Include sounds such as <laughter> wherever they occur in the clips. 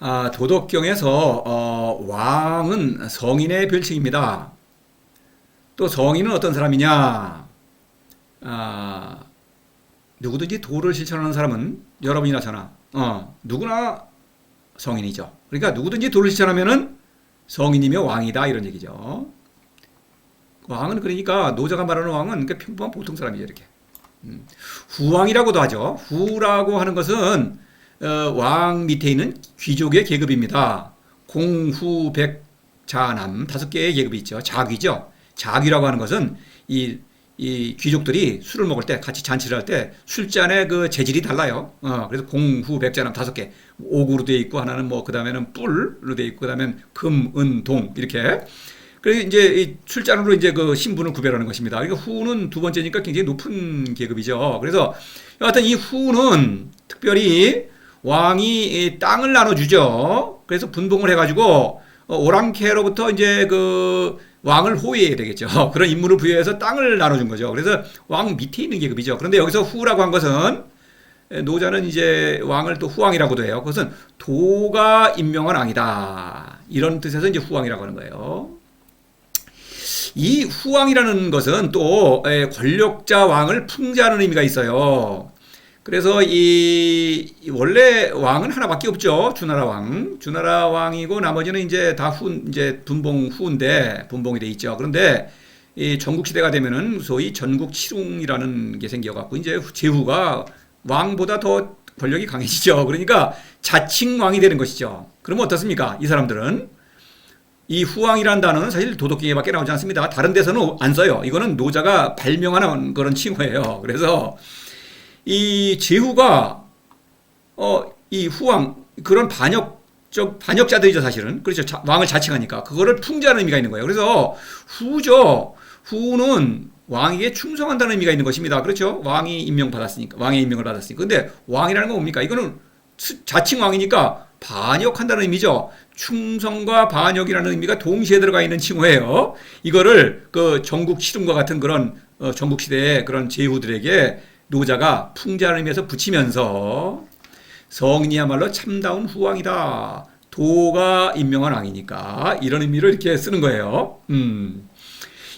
아, 도덕경에서 어, 왕은 성인의 별칭입니다. 또 성인은 어떤 사람이냐? 아, 누구든지 도를 실천하는 사람은 여러분이나 저나 어, 누구나 성인이죠. 그러니까 누구든지 도를 실천하면은 성인이며 왕이다 이런 얘기죠. 왕은 그러니까 노자가 말하는 왕은 그러니까 평범한 보통 사람이죠 이렇게. 음, 후왕이라고도 하죠. 후라고 하는 것은 어, 왕 밑에 있는 귀족의 계급입니다. 공후 백 자남 다섯 개의 계급이 있죠. 자귀죠. 자귀라고 하는 것은 이, 이 귀족들이 술을 먹을 때 같이 잔치를 할 때 술잔의 그 재질이 달라요. 어, 그래서 공후 백자남 다섯 개 옥으로 되어 있고 하나는 뭐 그다음에는 뿔로 되어 있고 그다음엔 금, 은, 동 이렇게. 그래서 이제 이 술잔으로 이제 그 신분을 구별하는 것입니다. 그러니까 후는 두 번째니까 굉장히 높은 계급이죠. 그래서 여하튼 이 후는 특별히 왕이 이 땅을 나눠주죠. 그래서 분봉을 해가지고 어, 오랑캐로부터 이제 그 왕을 호위해야 되겠죠. <laughs> 그런 임무를 부여해서 땅을 나눠준 거죠. 그래서 왕 밑에 있는 계급이죠. 그런데 여기서 후라고 한 것은 노자는 이제 왕을 또 후왕이라고도 해요. 그것은 도가 임명한 왕이다. 이런 뜻에서 이제 후왕이라고 하는 거예요. 이 후왕이라는 것은 또 에, 권력자 왕을 풍자하는 의미가 있어요. 그래서 이 원래 왕은 하나밖에 없죠. 주나라 왕. 주나라 왕이고 나머지는 이제 다 후, 이제 분봉 후인데 분봉이 돼 있죠. 그런데 이 전국 시대가 되면은 소위 전국 칠웅이라는 게 생겨 갖고 이제 제후가 왕보다 더 권력이 강해지죠. 그러니까 자칭 왕이 되는 것이죠. 그러면 어떻습니까? 이 사람들은 이 후왕이라는 단어는 사실 도덕경에밖에 나오지 않습니다. 다른 데서는 안 써요. 이거는 노자가 발명하는 그런 칭호예요. 그래서 이 제후가 어 이 후왕 그런 반역적 반역자들이죠 사실은 그렇죠 자, 왕을 자칭하니까 그거를 풍자하는 의미가 있는 거예요. 그래서 후죠 후는 왕에게 충성한다는 의미가 있는 것입니다. 그렇죠 왕이 임명 받았으니까 왕의 임명을 받았으니까 근데 왕이라는 건 뭡니까 이거는 자칭 왕이니까 반역한다는 의미죠. 충성과 반역이라는 의미가 동시에 들어가 있는 칭호예요. 이거를 그 전국 시름과 같은 그런 어, 전국 시대의 그런 제후들에게 노자가 풍자를 의미에서 붙이면서 성인이야말로 참다운 후왕이다. 도가 임명한 왕이니까 이런 의미로 이렇게 쓰는 거예요. 음.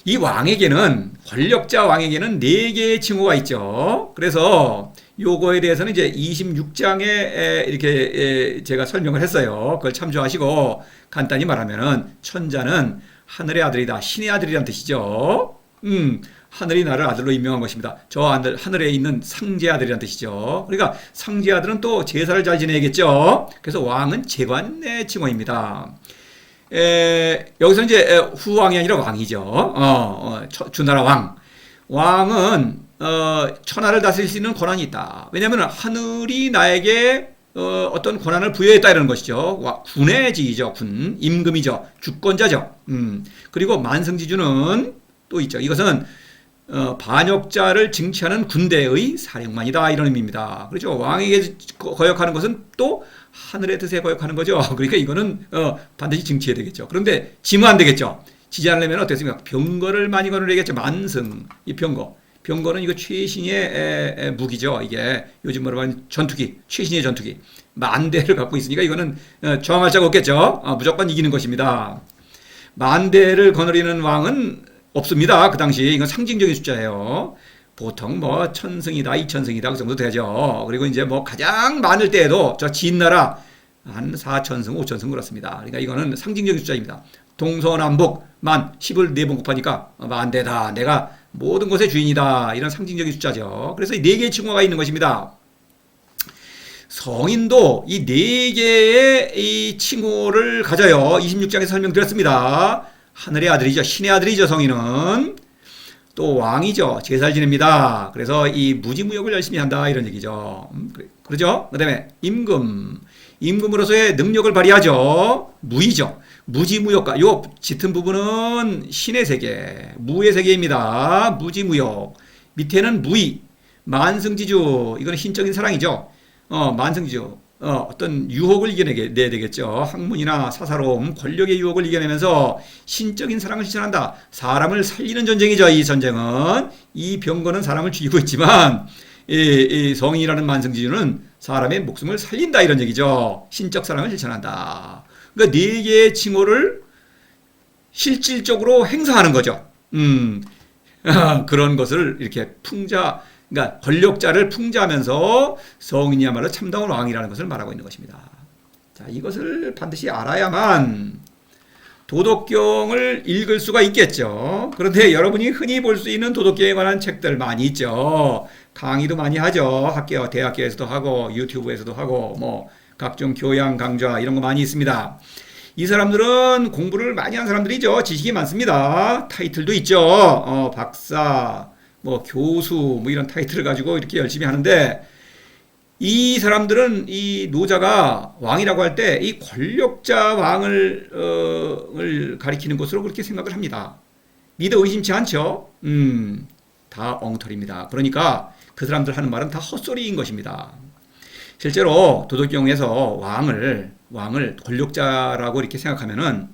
이 왕에게는 권력자 왕에게는 네 개의 칭호가 있죠. 그래서 요거에 대해서는 이제 26장에 이렇게 제가 설명을 했어요. 그걸 참조하시고 간단히 말하면은 천자는 하늘의 아들이다. 신의 아들이란 뜻이죠. 음. 하늘이 나를 아들로 임명한 것입니다. 저 아들, 하늘에 있는 상제 아들이란 뜻이죠. 그러니까 상제 아들은 또 제사를 잘 지내야겠죠. 그래서 왕은 재관의 칭호입니다. 에, 여기서 이제 후왕이 아니라 왕이죠. 어, 어, 주나라 왕. 왕은 어, 천하를 다스릴 수 있는 권한이 있다. 왜냐하면 하늘이 나에게 어, 어떤 권한을 부여했다 이런 것이죠. 와, 군의 지위죠. 군, 임금이죠. 주권자죠. 음. 그리고 만성지주는 또 있죠. 이것은 어, 반역자를 징치하는 군대의 사령관이다 이런 의미입니다. 그렇죠. 왕에게 거역하는 것은 또 하늘의 뜻에 거역하는 거죠. <laughs> 그러니까 이거는 어, 반드시 징치해야 되겠죠. 그런데 지면 안 되겠죠. 지지 않으려면 어떻습니까? 병거를 많이 거느려야겠죠. 만승 이 병거. 병거는 이거 최신의 에, 에, 무기죠. 이게 요즘 말하는 전투기, 최신의 전투기. 만 대를 갖고 있으니까 이거는 어, 저항할 자가 없겠죠. 어, 무조건 이기는 것입니다. 만 대를 거느리는 왕은 없습니다. 그 당시 이건 상징적인 숫자예요. 보통 뭐 천승이다, 이천승이다 그 정도 되죠. 그리고 이제 뭐 가장 많을 때에도 저 진나라 한 4천승, 5천승 그렇습니다. 그러니까 이거는 상징적인 숫자입니다. 동서남북 만 10을 네번 곱하니까 만 대다. 내가 모든 것의 주인이다. 이런 상징적인 숫자죠. 그래서 이 네 개의 칭호가 있는 것입니다. 성인도 이 네 개의 이 칭호를 가져요. 26장에서 설명드렸습니다. 하늘의 아들이죠. 신의 아들이죠. 성인은. 또 왕이죠. 제사를 지냅니다. 그래서 이 무지무역을 열심히 한다. 이런 얘기죠. 음, 그러죠? 그 다음에 임금. 임금으로서의 능력을 발휘하죠. 무이죠. 무지무역가. 요 짙은 부분은 신의 세계, 무의 세계입니다. 무지무역. 밑에는 무이, 만승지주. 이거는 신적인 사랑이죠. 어, 만승지주. 어, 어떤 유혹을 이겨내야 되겠죠. 학문이나 사사로움, 권력의 유혹을 이겨내면서 신적인 사랑을 실천한다. 사람을 살리는 전쟁이죠. 이 전쟁은 이 병거는 사람을 죽이고 있지만 이, 이 성인이라는 만성지주는 사람의 목숨을 살린다 이런 얘기죠. 신적 사랑을 실천한다. 그러니까 네 개의 칭호를 실질적으로 행사하는 거죠. 음, 아, <laughs> 그런 것을 이렇게 풍자, 그러니까 권력자를 풍자하면서 성인이야말로 참다운 왕이라는 것을 말하고 있는 것입니다. 자, 이것을 반드시 알아야만 도덕경을 읽을 수가 있겠죠. 그런데 여러분이 흔히 볼 수 있는 도덕경에 관한 책들 많이 있죠. 강의도 많이 하죠. 학교, 대학교에서도 하고 유튜브에서도 하고 뭐 각종 교양 강좌 이런 거 많이 있습니다. 이 사람들은 공부를 많이 한 사람들이죠. 지식이 많습니다. 타이틀도 있죠. 어, 박사, 뭐 교수, 뭐 이런 타이틀을 가지고 이렇게 열심히 하는데 이 사람들은 이 노자가 왕이라고 할 때 이 권력자 왕을 어, 을 가리키는 것으로 그렇게 생각을 합니다. 믿어 의심치 않죠? 음, 다 엉터리입니다. 그러니까 그 사람들 하는 말은 다 헛소리인 것입니다. 실제로 도덕경에서 왕을 왕을 권력자라고 이렇게 생각하면은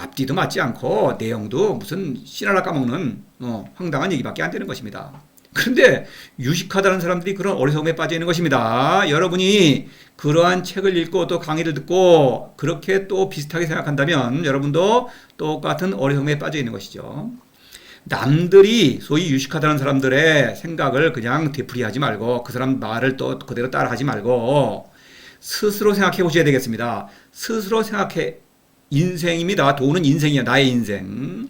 앞뒤도 맞지 않고 내용도 무슨 신하나 까먹는 어, 황당한 얘기밖에 안 되는 것입니다. 그런데 유식하다는 사람들이 그런 어리석음에 빠져 있는 것입니다. 여러분이 그러한 책을 읽고 또 강의를 듣고 그렇게 또 비슷하게 생각한다면 여러분도 똑같은 어리석음에 빠져 있는 것이죠. 남들이 소위 유식하다는 사람들의 생각을 그냥 되풀이하지 말고 그 사람 말을 또 그대로 따라하지 말고 스스로 생각해 보셔야 되겠습니다. 스스로 생각해 인생입니다. 도는 인생이야. 나의 인생.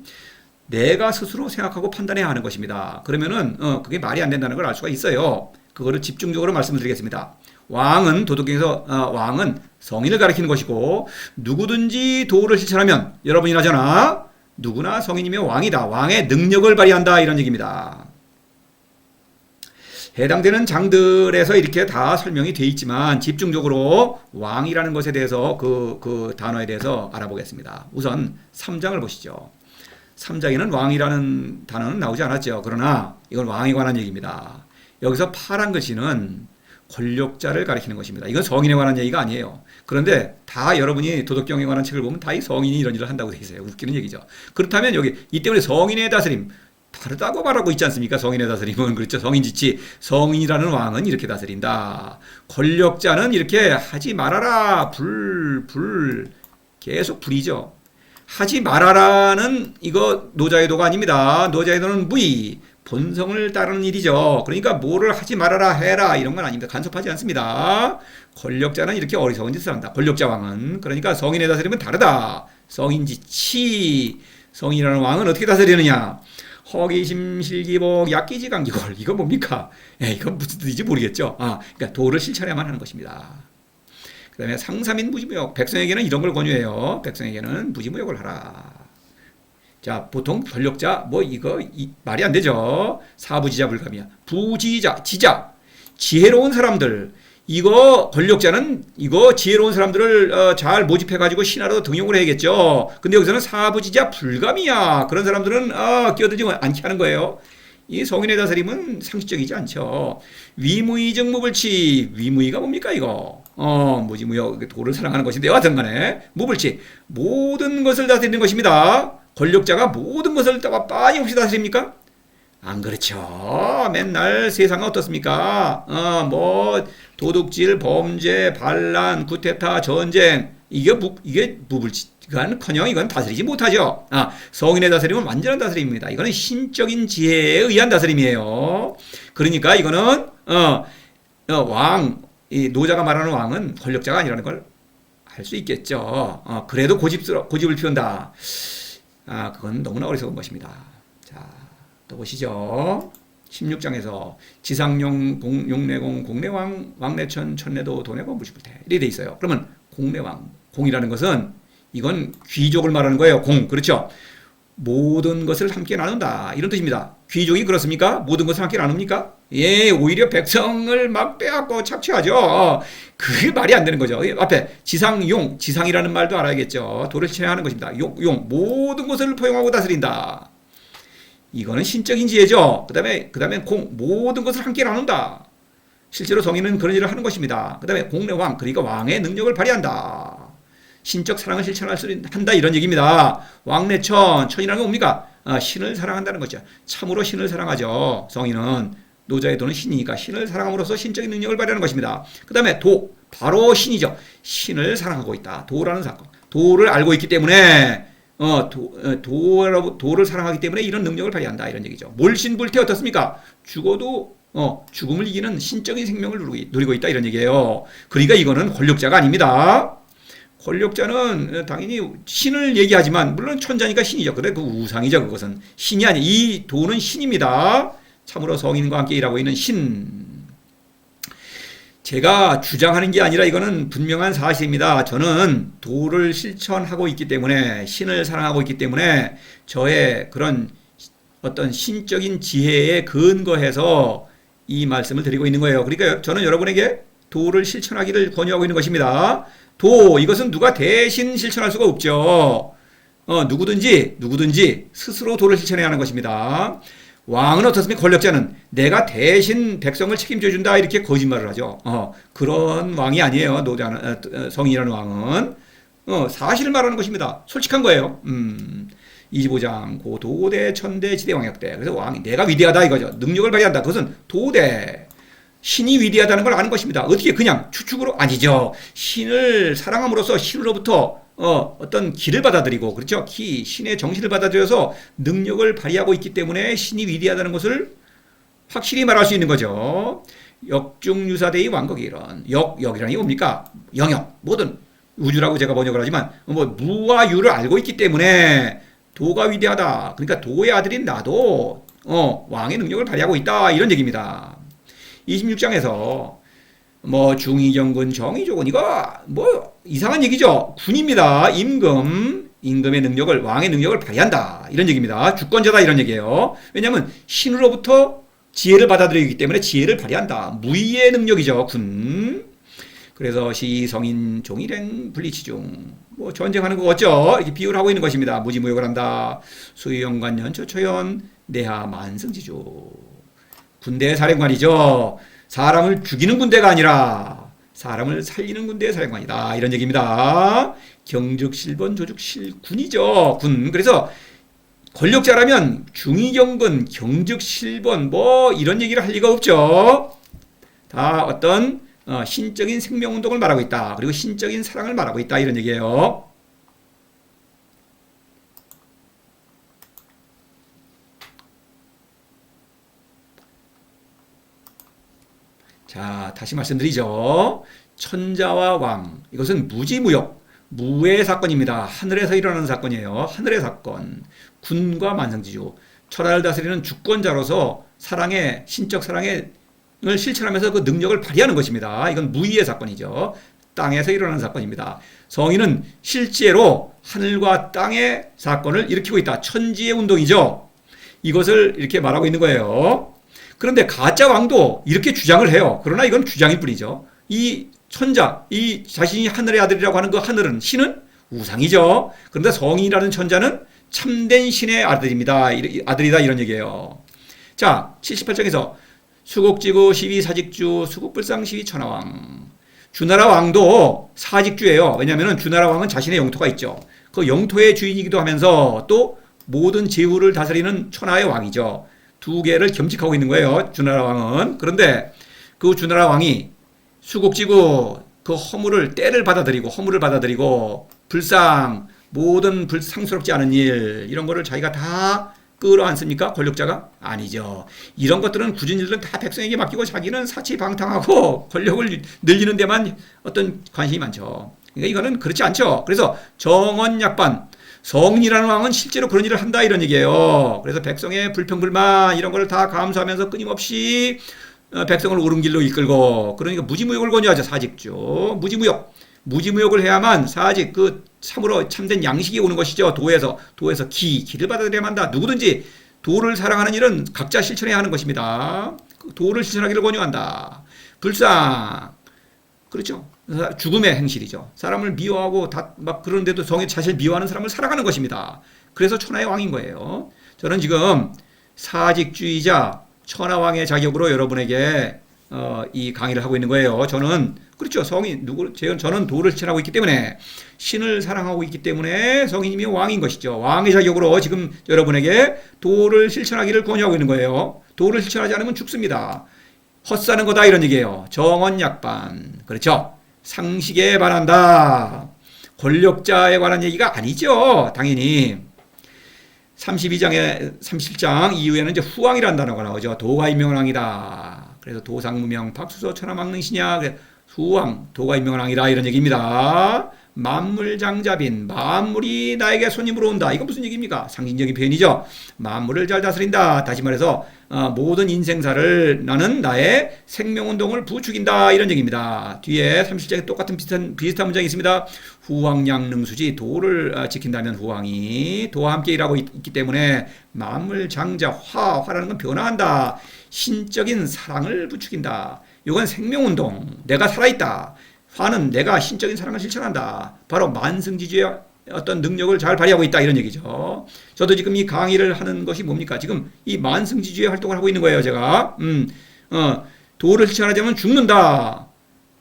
내가 스스로 생각하고 판단해야 하는 것입니다. 그러면은 어, 그게 말이 안 된다는 걸 알 수가 있어요. 그거를 집중적으로 말씀을 드리겠습니다. 왕은 도덕경에서 어, 왕은 성인을 가리키는 것이고 누구든지 도를 실천하면 여러분이나 저나 누구나 성인이면 왕이다. 왕의 능력을 발휘한다 이런 얘기입니다. 해당되는 장들에서 이렇게 다 설명이 돼 있지만 집중적으로 왕이라는 것에 대해서 그, 그 단어에 대해서 알아보겠습니다. 우선 3장을 보시죠. 3장에는 왕이라는 단어는 나오지 않았죠. 그러나 이건 왕에 관한 얘기입니다. 여기서 파란 글씨는 권력자를 가리키는 것입니다. 이건 성인에 관한 얘기가 아니에요. 그런데 다 여러분이 도덕경에 관한 책을 보면 다 이 성인이 이런 일을 한다고 돼 있어요. 웃기는 얘기죠. 그렇다면 여기 이 때문에 성인의 다스림 다르다고 말하고 있지 않습니까? 성인의 다스림은 그렇죠. 성인지치 성인이라는 왕은 이렇게 다스린다. 권력자는 이렇게 하지 말아라. 불, 불. 계속 불이죠. 하지 말아라는 이거 노자의도가 아닙니다. 노자의도는 무의. 본성을 따르는 일이죠. 그러니까 뭐를 하지 말아라 해라 이런 건 아닙니다. 간섭하지 않습니다. 권력자는 이렇게 어리석은 짓을 한다. 권력자 왕은 그러니까 성인의 다스림은 다르다. 성인지치 성인이라는 왕은 어떻게 다스리느냐? 허기심 실기복 약기지 강기골 이거 뭡니까? 예, 이건 무슨 뜻인지 모르겠죠. 아, 그러니까 도를 실천해야만 하는 것입니다. 그다음에 상삼인 무지무역 백성에게는 이런 걸 권유해요. 백성에게는 무지무역을 하라. 자, 보통 권력자 뭐 이거 이, 말이 안 되죠. 사부지자 불감이야. 부지자, 지자, 지혜로운 사람들. 이거 권력자는 이거 지혜로운 사람들을 어, 잘 모집해 가지고 신하로 등용을 해야겠죠. 근데 여기서는 사부지자 불감이야. 그런 사람들은 어, 끼어들지 않게 하는 거예요. 이 성인의 다스림은 상식적이지 않죠. 위무의적 무불치. 위무의가 뭡니까 이거? 어, 뭐지 무역 도를 사랑하는 것인데 여하튼 간에 무불치. 모든 것을 다스리는 것입니다. 권력자가 모든 것을 다 빠짐없이 다스립니까? 안 그렇죠. 맨날 세상은 어떻습니까? 어, 뭐 도둑질, 범죄, 반란, 구테타, 전쟁 이게 무, 이게 무불치가는커녕 이건 다스리지 못하죠. 아, 성인의 다스림은 완전한 다스림입니다. 이거는 신적인 지혜에 의한 다스림이에요. 그러니까 이거는 어, 어, 왕, 이 노자가 말하는 왕은 권력자가 아니라는 걸 알 수 있겠죠. 어, 그래도 고집스러 고집을 피운다. 아, 그건 너무나 어리석은 것입니다. 자, 또 보시죠. 16장에서 지상용, 공, 용내공, 공내왕, 왕내천, 천내도, 도내고, 무시불태. 이렇게 돼 있어요. 그러면 공내왕, 공이라는 것은 이건 귀족을 말하는 거예요. 공. 그렇죠? 모든 것을 함께 나눈다. 이런 뜻입니다. 귀족이 그렇습니까? 모든 것을 함께 나눕니까? 예, 오히려 백성을 막 빼앗고 착취하죠. 그게 말이 안 되는 거죠. 앞에 지상용, 지상이라는 말도 알아야겠죠. 도를 실행하는 것입니다. 용, 용, 모든 것을 포용하고 다스린다. 이거는 신적인 지혜죠. 그 다음에, 그 다음에 공, 모든 것을 함께 나눈다. 실제로 성인은 그런 일을 하는 것입니다. 그 다음에 공내왕, 그러니까 왕의 능력을 발휘한다. 신적 사랑을 실천할 수 한다 이런 얘기입니다. 왕래천 천이라는 건 뭡니까? 아, 신을 사랑한다는 거죠. 참으로 신을 사랑하죠. 성인은 노자의 도는 신이니까 신을 사랑함으로써 신적인 능력을 발휘하는 것입니다. 그 다음에 도 바로 신이죠. 신을 사랑하고 있다. 도라는 사건. 도를 알고 있기 때문에 어, 도, 어, 도, 도를 사랑하기 때문에 이런 능력을 발휘한다 이런 얘기죠. 몰신불태 어떻습니까? 죽어도 어, 죽음을 이기는 신적인 생명을 누리고, 누리고 있다 이런 얘기예요. 그러니까 이거는 권력자가 아닙니다. 권력자는 당연히 신을 얘기하지만 물론 천자니까 신이죠. 그래 그 우상이죠. 그것은 신이 아니 이 도는 신입니다. 참으로 성인과 함께 일하고 있는 신. 제가 주장하는 게 아니라 이거는 분명한 사실입니다. 저는 도를 실천하고 있기 때문에 신을 사랑하고 있기 때문에 저의 그런 어떤 신적인 지혜에 근거해서 이 말씀을 드리고 있는 거예요. 그러니까 저는 여러분에게 도를 실천하기를 권유하고 있는 것입니다. 도 이것은 누가 대신 실천할 수가 없죠. 어, 누구든지 누구든지 스스로 도를 실천해야 하는 것입니다. 왕은 어떻습니까? 권력자는 내가 대신 백성을 책임져 준다 이렇게 거짓말을 하죠. 어, 그런 왕이 아니에요. 노자는 어, 성인이라는 왕은 어, 사실을 말하는 것입니다. 솔직한 거예요. 음. 25장 고 도대 천대 지대 왕약대 그래서 왕이 내가 위대하다 이거죠 능력을 발휘한다 그것은 도대 신이 위대하다는 걸 아는 것입니다 어떻게 그냥 추측으로 아니죠 신을 사랑함으로써 신으로부터 어, 어떤 기를 받아들이고 그렇죠 기 신의 정신을 받아들여서 능력을 발휘하고 있기 때문에 신이 위대하다는 것을 확실히 말할 수 있는 거죠 역중유사대의 왕국이 이런 역게 뭡니까 영역 모든 우주라고 제가 번역을 하지만 뭐 무와 유를 알고 있기 때문에 도가 위대하다. 그러니까 도의 아들인 나도 어, 왕의 능력을 발휘하고 있다. 이런 얘기입니다. 26장에서 뭐 중의정군 정의조군 이거 뭐 이상한 얘기죠. 군입니다. 임금 임금의 능력을 왕의 능력을 발휘한다. 이런 얘기입니다. 주권자다 이런 얘기예요. 왜냐하면 신으로부터 지혜를 받아들이기 때문에 지혜를 발휘한다. 무의의 능력이죠. 군. 그래서 시 성인 종일행 분리치중 뭐 전쟁하는 거 같죠? 이렇게 비유를 하고 있는 것입니다. 무지무역을 한다. 수의연관년 초초연 내하 만승지주 군대 사령관이죠. 사람을 죽이는 군대가 아니라 사람을 살리는 군대의 사령관이다. 이런 얘기입니다. 경적 실번 조직 실군이죠. 군. 그래서 권력자라면 중위경근, 경적 실번 뭐 이런 얘기를 할 리가 없죠. 다 어떤 어, 신적인 생명운동을 말하고 있다. 그리고 신적인 사랑을 말하고 있다. 이런 얘기예요. 자, 다시 말씀드리죠. 천자와 왕. 이것은 무지무역, 무의 사건입니다. 하늘에서 일어나는 사건이에요. 하늘의 사건. 군과 만성지주. 천하를 다스리는 주권자로서 사랑의, 신적 사랑의 을 실천하면서 그 능력을 발휘하는 것입니다. 이건 무의의 사건이죠. 땅에서 일어나는 사건입니다. 성인은 실제로 하늘과 땅의 사건을 일으키고 있다. 천지의 운동이죠. 이것을 이렇게 말하고 있는 거예요. 그런데 가짜 왕도 이렇게 주장을 해요. 그러나 이건 주장일 뿐이죠. 이 천자, 이 자신이 하늘의 아들이라고 하는 그 하늘은 신은 우상이죠. 그런데 성인이라는 천자는 참된 신의 아들입니다. 아들이다 이런 얘기예요. 자, 78장에서 수국지구 시위 사직주 수국불상 시위 천하왕 주나라 왕도 사직주예요. 왜냐하면 주나라 왕은 자신의 영토가 있죠. 그 영토의 주인이기도 하면서 또 모든 제후를 다스리는 천하의 왕이죠. 두 개를 겸직하고 있는 거예요. 주나라 왕은. 그런데 그 주나라 왕이 수국지구 그 허물을 때를 받아들이고 허물을 받아들이고 불상 모든 불상스럽지 않은 일 이런 거를 자기가 다 끌어안습니까? 권력자가? 아니죠. 이런 것들은 굳은 일은 다 백성에게 맡기고 자기는 사치방탕하고 <laughs> 권력을 늘리는 데만 어떤 관심이 많죠. 그러니까 이거는 그렇지 않죠. 그래서 정언약반 성이라는 왕은 실제로 그런 일을 한다 이런 얘기예요. 그래서 백성의 불평불만 이런 걸 다 감수하면서 끊임없이 어, 백성을 옳은 길로 이끌고 그러니까 무지무역을 권유하죠 사직주 무지무역 무지무역을 해야만 사직 그 참으로 참된 양식이 오는 것이죠. 도에서 도에서 기 기를 받아들여야 한다. 누구든지 도를 사랑하는 일은 각자 실천해야 하는 것입니다. 그 도를 실천하기를 권유한다. 불상 그렇죠. 죽음의 행실이죠. 사람을 미워하고 다 막 그런데도 성에 자신을 미워하는 사람을 사랑하는 것입니다. 그래서 천하의 왕인 거예요. 저는 지금 사직주의자 천하왕의 자격으로 여러분에게 어, 이 강의를 하고 있는 거예요. 저는 그렇죠. 성인 누구 저는 도를 실천하고 있기 때문에 신을 사랑하고 있기 때문에 성인님이 왕인 것이죠. 왕의 자격으로 지금 여러분에게 도를 실천하기를 권유하고 있는 거예요. 도를 실천하지 않으면 죽습니다. 헛사는 거다 이런 얘기예요. 정언약반. 그렇죠? 상식에 반한다. 권력자에 관한 얘기가 아니죠. 당연히. 32장에 37장 이후에는 이제 후왕이라는 단어가 나오죠. 도가 임명왕이다. 그래서 도상무명 박수서 천하망능시냐 후왕 도가 임명왕이다 이런 얘기입니다. 만물장자빈 만물이 나에게 손님으로 온다. 이건 무슨 얘기입니까? 상징적인 표현이죠. 만물을 잘 다스린다. 다시 말해서 어, 모든 인생사를 나는 나의 생명운동을 부추긴다 이런 얘기입니다. 뒤에 37장에 똑같은 비슷한 비슷한 문장이 있습니다. 후왕양능수지 도를 어, 지킨다면 후왕이 도와 함께 일하고 있, 기 때문에 만물장자 화 화라는 건 변화한다. 신적인 사랑을 부추긴다. 이건 생명운동. 내가 살아있다. 화는 내가 신적인 사랑을 실천한다. 바로 만승지주의 어떤 능력을 잘 발휘하고 있다 이런 얘기죠. 저도 지금 이 강의를 하는 것이 뭡니까? 지금 이 만승지주의 활동을 하고 있는 거예요, 제가. 음, 어, 도를 실천하자면 죽는다.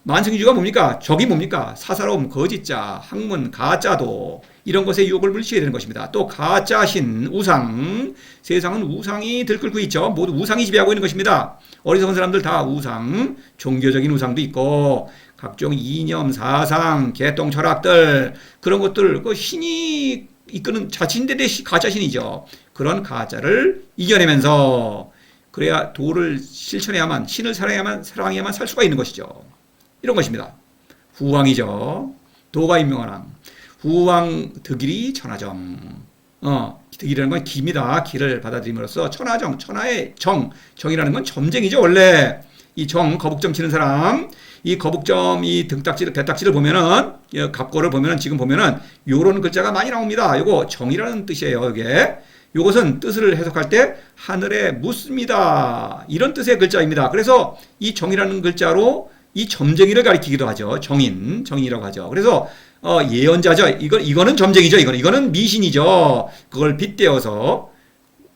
만승지주가 뭡니까? 적이 뭡니까? 사사로움, 거짓자, 학문, 가짜도 이런 것에 유혹을 물리쳐야 되는 것입니다. 또 가짜신, 우상, 세상은 우상이 들끓고 있죠. 모두 우상이 지배하고 있는 것입니다. 어리석은 사람들 다 우상, 종교적인 우상도 있고 각종 이념, 사상, 개똥 철학들 그런 것들 그 신이 이끄는 자신들의 가짜 신이죠. 그런 가짜를 이겨내면서 그래야 도를 실천해야만 신을 사랑해야만 사랑해야만 살 수가 있는 것이죠. 이런 것입니다. 후왕이죠. 도가 임명하랑 후왕 득일이 천하정. 어, 득이라는 건 기입니다. 기를 받아들임으로써 천하정, 천하의 정, 정이라는 건 점쟁이죠. 원래 이 정 거북점 치는 사람 이 거북점 이 등딱지 배딱지를 보면은 갑고를 보면은 지금 보면은 요런 글자가 많이 나옵니다. 요거 정이라는 뜻이에요. 이게 요것은 뜻을 해석할 때 하늘에 묻습니다. 이런 뜻의 글자입니다. 그래서 이 정이라는 글자로 이 점쟁이를 가리키기도 하죠. 정인, 정인이라고 하죠. 그래서 어, 예언자죠. 이거 이거는 점쟁이죠. 이거는 이거는 미신이죠. 그걸 빗대어서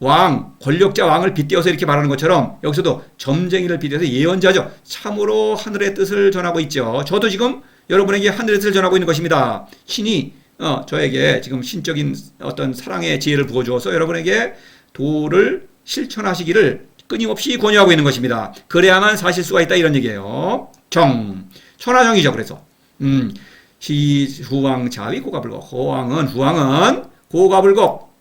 왕, 권력자 왕을 빗대어서 이렇게 말하는 것처럼 여기서도 점쟁이를 빗대어서 예언자죠. 참으로 하늘의 뜻을 전하고 있죠. 저도 지금 여러분에게 하늘의 뜻을 전하고 있는 것입니다. 신이 어, 저에게 지금 신적인 어떤 사랑의 지혜를 부어주어서 여러분에게 도를 실천하시기를 끊임없이 권유하고 있는 것입니다. 그래야만 사실 수가 있다 이런 얘기예요. 정, 천하정이죠. 그래서 음, 시 후왕 자위 고가불곡 호왕은 후왕은 고가불곡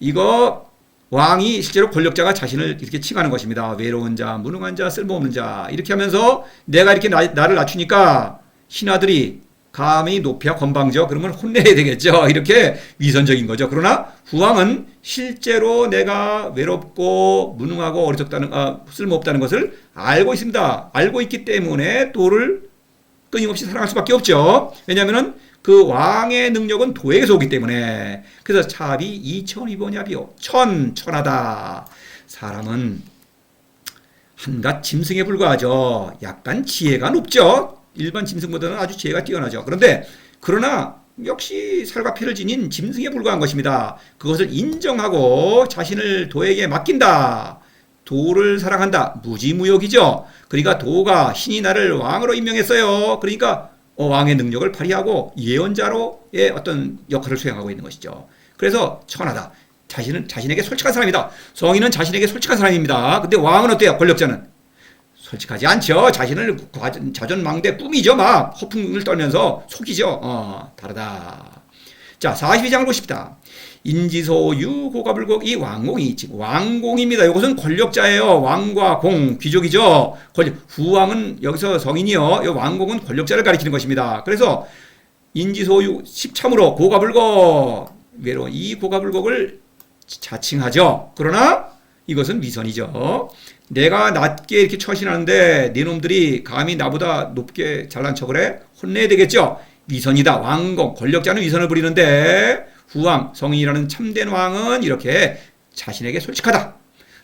이거 왕이 실제로 권력자가 자신을 이렇게 칭하는 것입니다. 외로운 자, 무능한 자, 쓸모없는 자 이렇게 하면서 내가 이렇게 나, 나를 낮추니까 신하들이 감히 높이야 건방져 그러면 혼내야 되겠죠. <laughs> 이렇게 위선적인 거죠. 그러나 후왕은 실제로 내가 외롭고 무능하고 어리석다는 아, 쓸모없다는 것을 알고 있습니다. 알고 있기 때문에 도를 끊임없이 사랑할 수밖에 없죠. 왜냐하면은 그 왕의 능력은 도에게서 오기 때문에. 그래서 차비 이천이보냐비요. 천 천하다. 사람은 한갓 짐승에 불과하죠. 약간 지혜가 높죠. 일반 짐승보다는 아주 지혜가 뛰어나죠. 그런데 그러나 역시 살과 피를 지닌 짐승에 불과한 것입니다. 그것을 인정하고 자신을 도에게 맡긴다. 도를 사랑한다. 무지무역이죠. 그러니까 도가 신이 나를 왕으로 임명했어요. 그러니까 어, 왕의 능력을 발휘하고 예언자로의 어떤 역할을 수행하고 있는 것이죠. 그래서 천하다. 자신은 자신에게 솔직한 사람이다. 성인은 자신에게 솔직한 사람입니다. 근데 왕은 어때요? 권력자는 솔직하지 않죠. 자신을 자존망대 꾸미죠. 막 허풍을 떨면서 속이죠. 어, 다르다. 자, 42장을 보십시다. 인지소유 고가불곡 이 왕공이 지금 왕공입니다. 이것은 권력자예요. 왕과 공 귀족이죠. 권력 후왕은 여기서 성인이요. 이 왕공은 권력자를 가리키는 것입니다. 그래서 인지소유 십참으로 고가불곡 외로 이 고가불곡을 자칭하죠. 그러나 이것은 미선이죠. 내가 낮게 이렇게 처신하는데 네 놈들이 감히 나보다 높게 잘난 척을 해? 혼내야 되겠죠. 위선이다. 왕공 권력자는 위선을 부리는데 후왕, 성인이라는 참된 왕은 이렇게 자신에게 솔직하다.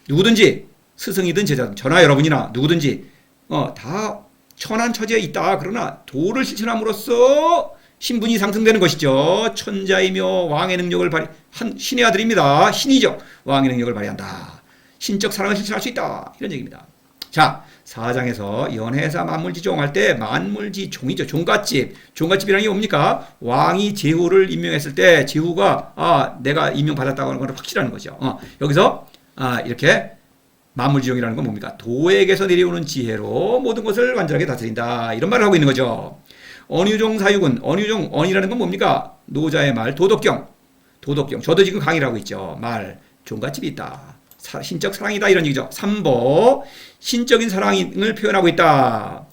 누구든지 스승이든 제자든 저나 여러분이나 누구든지 어, 다 천한 처지에 있다. 그러나 도를 실천함으로써 신분이 상승되는 것이죠. 천자이며 왕의 능력을 발휘한 신의 아들입니다. 신이죠. 왕의 능력을 발휘한다. 신적 사랑을 실천할 수 있다. 이런 얘기입니다. 자, 사장에서 연회사 만물지종할 때 만물지종이죠. 종갓집. 종갓집이라는 게 뭡니까? 왕이 제후를 임명했을 때 제후가 아 내가 임명받았다고 하는 건 확실한 거죠. 어, 여기서 아 이렇게 만물지종이라는 건 뭡니까? 도에게서 내려오는 지혜로 모든 것을 완전하게 다스린다. 이런 말을 하고 있는 거죠. 언유종 사육은 언유종 언이라는 건 뭡니까? 노자의 말 도덕경. 도덕경. 저도 지금 강의를 하고 있죠. 말 종갓집이 있다. 사- 신적 사랑이다 이런 얘기죠. 삼보 신적인 사랑을 표현하고 있다.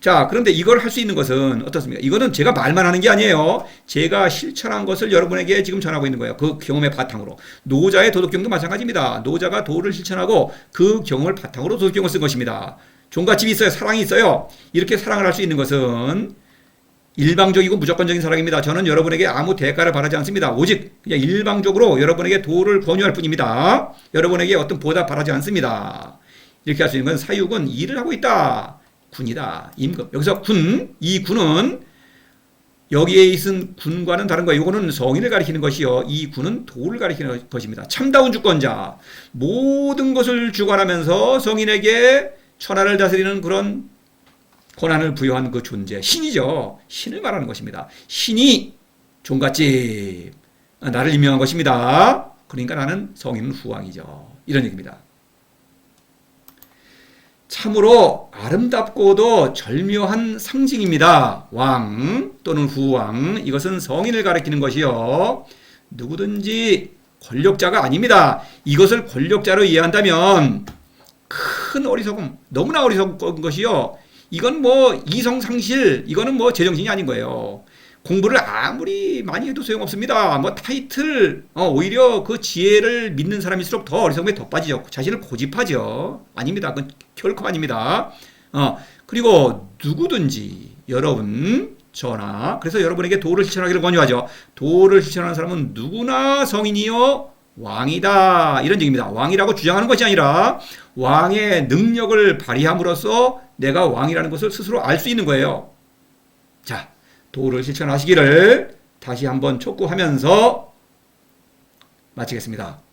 자, 그런데 이걸 할 수 있는 것은 어떻습니까? 이거는 제가 말만 하는 게 아니에요. 제가 실천한 것을 여러분에게 지금 전하고 있는 거예요. 그 경험의 바탕으로. 노자의 도덕경도 마찬가지입니다. 노자가 도를 실천하고 그 경험을 바탕으로 도덕경을 쓴 것입니다. 종갓집이 있어요. 사랑이 있어요. 이렇게 사랑을 할 수 있는 것은 일방적이고 무조건적인 사랑입니다. 저는 여러분에게 아무 대가를 바라지 않습니다. 오직 그냥 일방적으로 여러분에게 도를 권유할 뿐입니다. 여러분에게 어떤 보답 바라지 않습니다. 이렇게 할 수 있는 건 사육은 일을 하고 있다. 군이다. 임금. 여기서 군, 이 군은 여기에 있은 군과는 다른 거예요. 이거는 성인을 가리키는 것이요. 이 군은 도를 가리키는 것입니다. 참다운 주권자. 모든 것을 주관하면서 성인에게 천하를 다스리는 그런 권한을 부여한 그 존재. 신이죠. 신을 말하는 것입니다. 신이 종갓집. 나를 임명한 것입니다. 그러니까 나는 성인은 후왕이죠. 이런 얘기입니다. 참으로 아름답고도 절묘한 상징입니다. 왕 또는 후왕 이것은 성인을 가리키는 것이요. 누구든지 권력자가 아닙니다. 이것을 권력자로 이해한다면 큰 어리석음, 너무나 어리석은 것이요. 이건 뭐 이성 상실, 이거는 뭐 제정신이 아닌 거예요. 공부를 아무리 많이 해도 소용없습니다. 뭐 타이틀, 어, 오히려 그 지혜를 믿는 사람일수록 더 어리석음에 더 빠지죠. 자신을 고집하죠. 아닙니다. 그건 결코 아닙니다. 어, 그리고 누구든지 여러분, 저나, 그래서 여러분에게 도를 실천하기를 권유하죠. 도를 실천하는 사람은 누구나 성인이요, 왕이다. 이런 얘기입니다. 왕이라고 주장하는 것이 아니라 왕의 능력을 발휘함으로써 내가 왕이라는 것을 스스로 알 수 있는 거예요. 자, 도를 실천하시기를 다시 한번 촉구하면서 마치겠습니다.